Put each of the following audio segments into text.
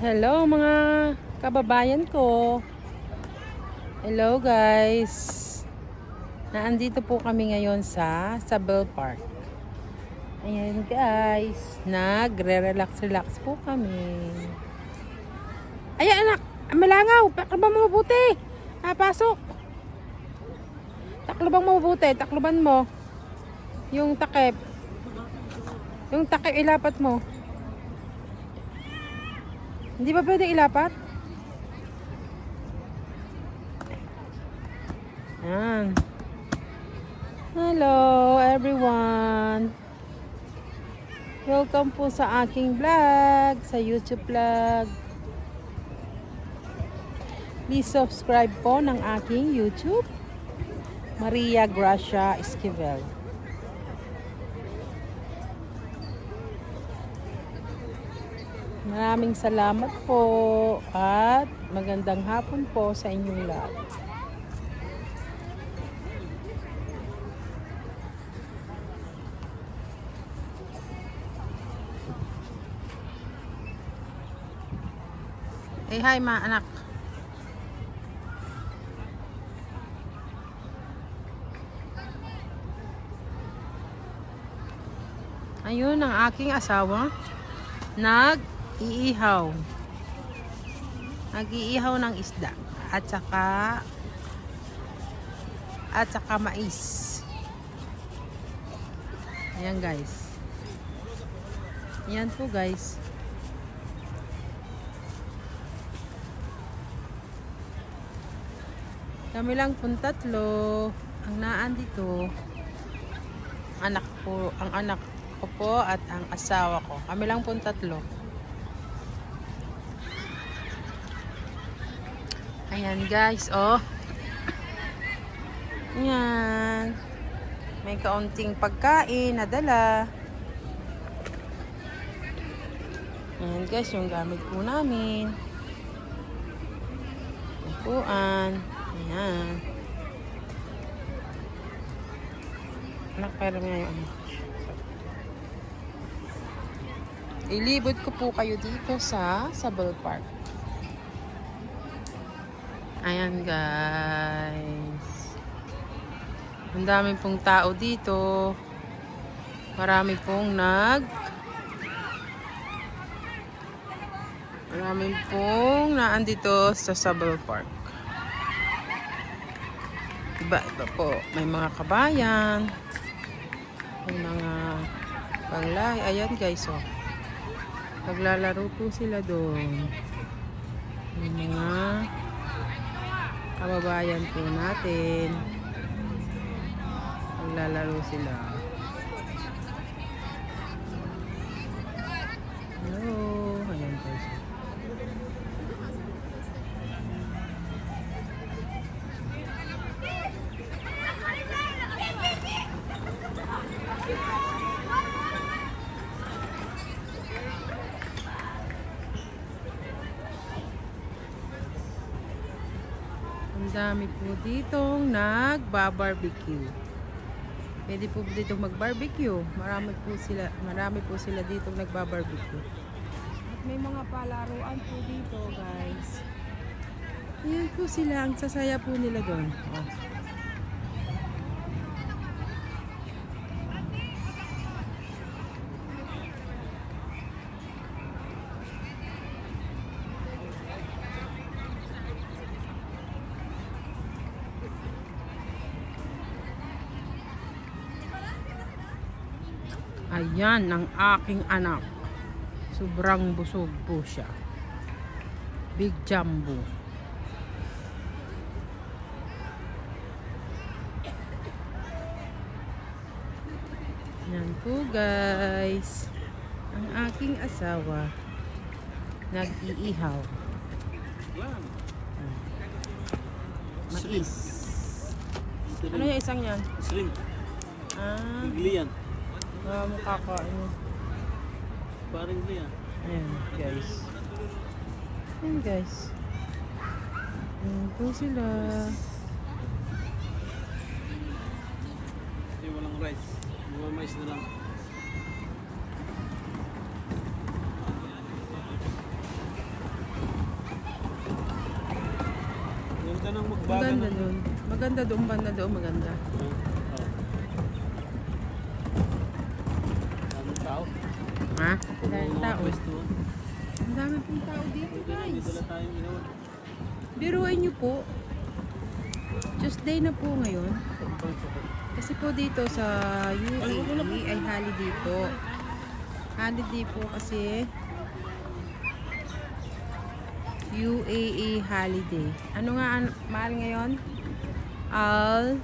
Hello mga kababayan ko. Hello guys. Naandito po kami ngayon sa Sabel Park. Ayan guys, nagre-relax-relax po kami. Ayan anak, malangaw, taklobang mabuti. Ah, pasok. Taklobang mabuti, takloban mo. Yung takip. Yung takip ilapat mo. Hindi ba pwede ilapat? Yan. Hello everyone. Welcome po sa aking vlog, sa YouTube vlog. Please subscribe po ng aking YouTube. Maria Gracia Esquivel. Maraming salamat po at magandang hapon po sa inyong lahat. Eh, hi ma, anak. Ayun ang aking asawa. Nag-iihaw. Nag-iihaw ng isda. At saka at saka mais. Ayan guys. Ayan po guys. Kami lang pong tatlo. Ang naan dito. Anak po, ang anak ko po at ang asawa ko. Kami lang pong tatlo. Ayan guys, oh. Ayan. May kaunting pagkain na dala. Ayan guys, yung gamit po namin. Upuan. Ayan. Anak, pero yung ano. Ilibot ko po kayo dito sa Sabal Park. Ayan guys. Ang dami pong tao dito. Marami pong nag Marami pong naandito sa Sabal Park. Iba-iba po. May mga kabayan. May mga panglahi. Ayan guys oh. Naglalaro po sila doon. May mga kababayan po natin. Naglalaro sila. Dami po ditong nagba-barbecue. Pwede po dito mag-barbecue. Marami po sila, marami po sila dito nagba-barbecue. At may mga palaruan po dito, guys. Ayan po sila, ang sasaya po nila doon. Oh. Ayan ang aking anak. Sobrang busog po siya. Big Jumbo. Yan po guys. Ang aking asawa nag-iihaw. Mais. Ano yung isang yan? Shrimp. Ah, Bigli yan na mukha ko ano parang rin ah ayan guys ayan guys ayan po sila ay walang rice mga mais na lang Maganda nang magbaga. Maganda doon. Maganda doon banda doon, maganda. Hmm. Dahil tao. pwesto. Ang dami pong tao dito, guys. Biruin niyo po. Tuesday na po ngayon. Kasi po dito sa UAE ay holiday po. Holiday po kasi UAE holiday. Ano nga an mahal ngayon? Al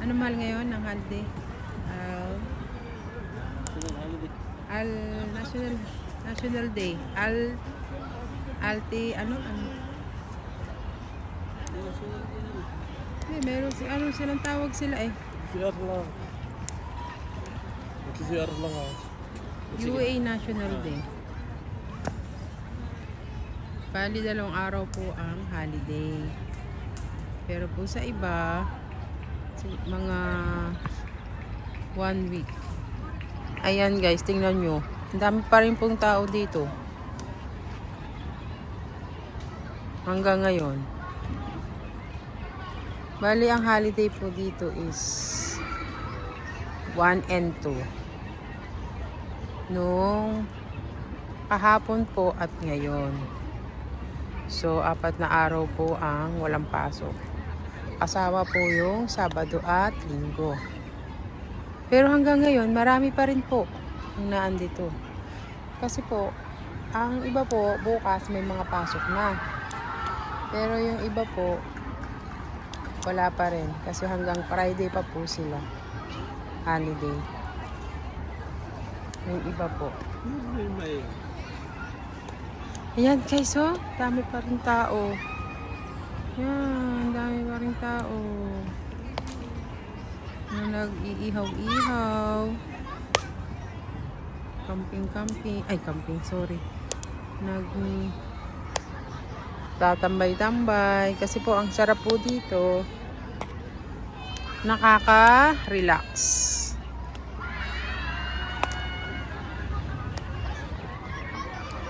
Ano mahal ngayon ng holiday? Al Sino ang holiday? Al National National Day. Al Alti ano ano? Eh, meron si ano silang tawag sila eh. CR lang. CR lang ako. UAE National Day. Bali dalawang araw po ang holiday. Pero po sa iba, mga one week. Ayan guys, tingnan nyo. Ang dami pa rin pong tao dito. Hanggang ngayon. Bali, ang holiday po dito is 1 and 2 nung kahapon po at ngayon. So, apat na araw po ang walang pasok. Kasama po yung Sabado at Linggo. Pero hanggang ngayon, marami pa rin po ang naandito. Kasi po, ang iba po, bukas may mga pasok na. Pero yung iba po, wala pa rin. Kasi hanggang Friday pa po sila. Holiday. Yung iba po. Ayan guys, oh. Dami pa rin tao. Yan, dami pa rin tao. Na nag-iihaw-ihaw. Camping-camping. Ay, camping, sorry. Nag... Tatambay-tambay. Kasi po, ang sarap po dito. Nakaka-relax.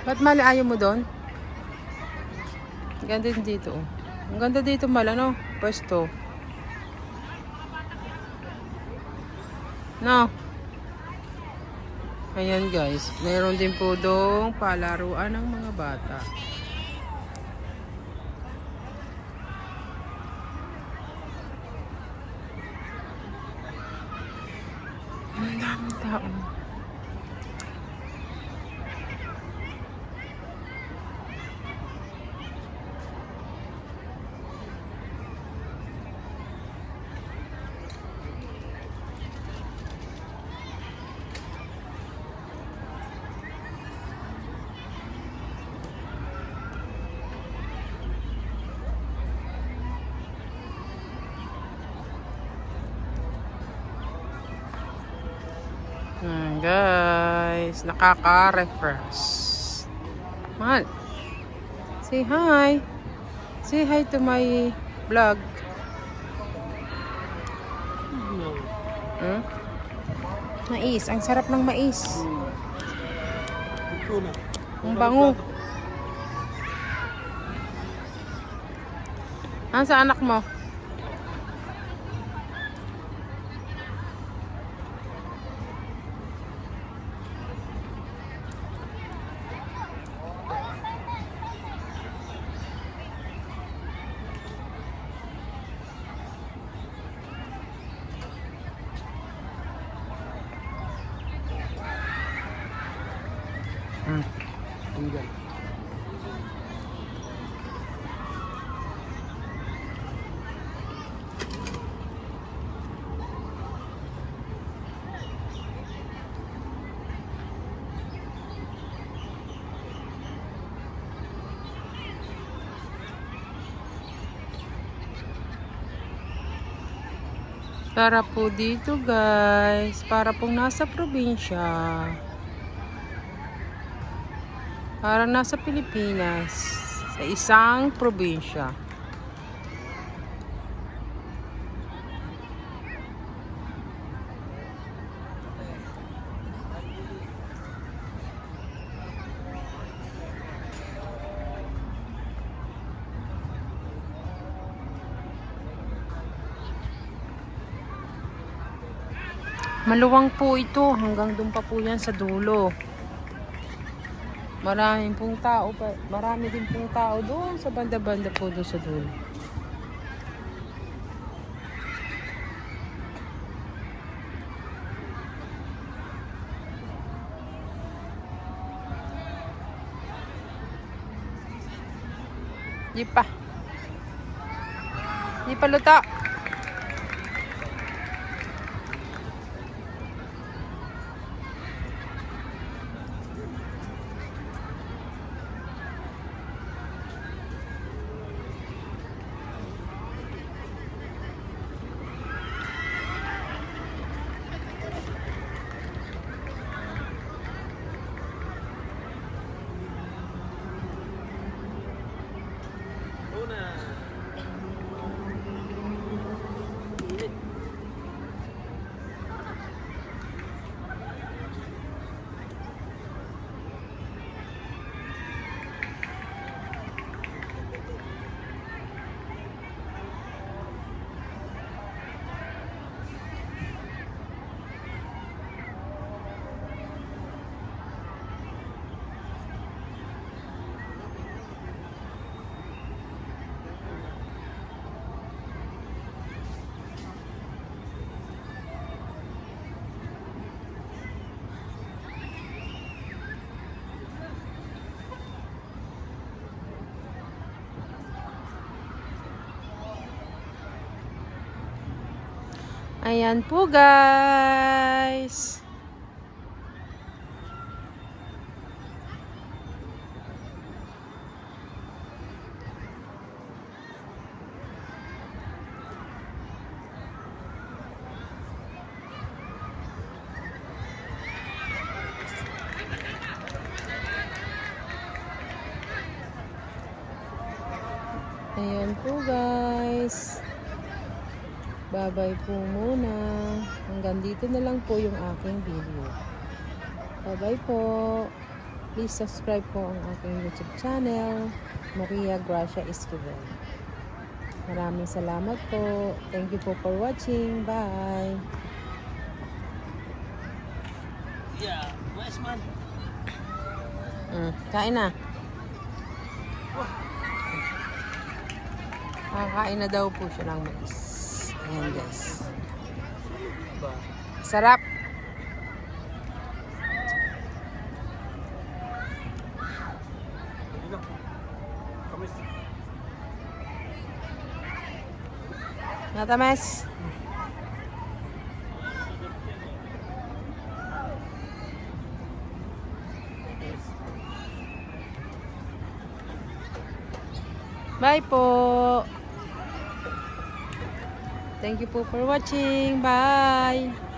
Ba't mali ayaw mo doon? Ganda dito. oh. Ang ganda dito mal, ano? Pwesto. No. Ayan guys. Mayroon din po doong palaruan ng mga bata. Ang daming tao. Ayan, guys, nakaka-refresh. Mahal. Say hi. Say hi to my vlog. Hmm? Mais. Ang sarap ng mais. Ang bango. Ah, sa anak mo? Para po dito guys, para pong nasa probinsya. Parang nasa Pilipinas. Sa isang probinsya. Maluwang po ito hanggang doon pa po yan sa dulo. Maraming pong tao pa. Marami din pong tao doon sa banda-banda po doon sa dulo. Di pa. Di pa luto. Ayan po guys. Ayan po guys. Bye-bye po muna. Hanggang dito na lang po yung aking video. Bye-bye po. Please subscribe po ang aking YouTube channel, Maria Gracia Esquivel. Maraming salamat po. Thank you po for watching. Bye. Yeah, nice man. Mm, kain na. Kakain na daw po siya ng mais. Ayan guys. Ba? Sarap. Hindi na. Kamis. Natames. Bye po. Thank you po for watching. Bye.